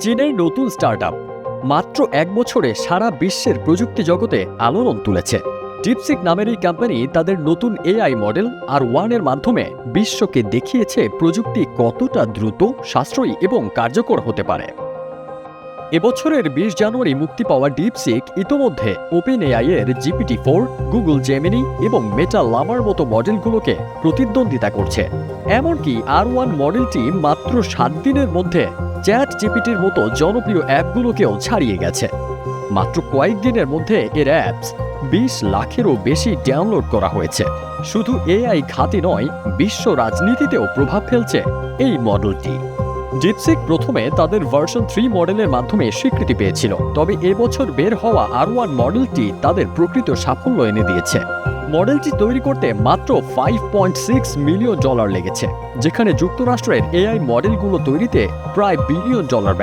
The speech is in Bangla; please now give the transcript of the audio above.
চীনের নতুন স্টার্ট মাত্র এক বছরে সারা বিশ্বের প্রযুক্তি জগতে আলোড়ন তুলেছে। ডিপসিক নামের এই কোম্পানি তাদের নতুন এআই মডেল আর ওয়ানের মাধ্যমে বিশ্বকে দেখিয়েছে প্রযুক্তি কতটা দ্রুত, সাশ্রয়ী এবং কার্যকর হতে পারে। এবছরের বিশ জানুয়ারি মুক্তি পাওয়া ডিপসিক ইতোমধ্যে ওপেন এআই এর জিপিটি ফোর গুগল জেমিনি এবং মেটা লামার মতো মডেলগুলোকে প্রতিদ্বন্দ্বিতা করছে। এমনকি আর ওয়ান মডেলটি মাত্র সাত দিনের মধ্যে চ্যাট জিপিটির মতো জনপ্রিয় অ্যাপগুলোকেও ছাড়িয়ে গেছে। মাত্র কয়েকদিনের মধ্যে এর অ্যাপস বিশ লাখেরও বেশি ডাউনলোড করা হয়েছে। শুধু এআই খাতে নয়, বিশ্ব রাজনীতিতেও প্রভাব ফেলছে এই মডেলটি ডিপসিক প্রথমে তাদের ভার্সন থ্রি মডেলের মাধ্যমে স্বীকৃতি পেয়েছিল, তবে এবছর বের হওয়া আর ওয়ান মডেলটি তাদের প্রকৃত সাফল্য এনে দিয়েছে। মডেলটি তৈরি করতে মাত্র five point six million dollar লেগেছে, যেখানে যুক্তরাষ্ট্রের এআই মডেলগুলো তৈরিতে প্রায় বিলিয়ন ডলার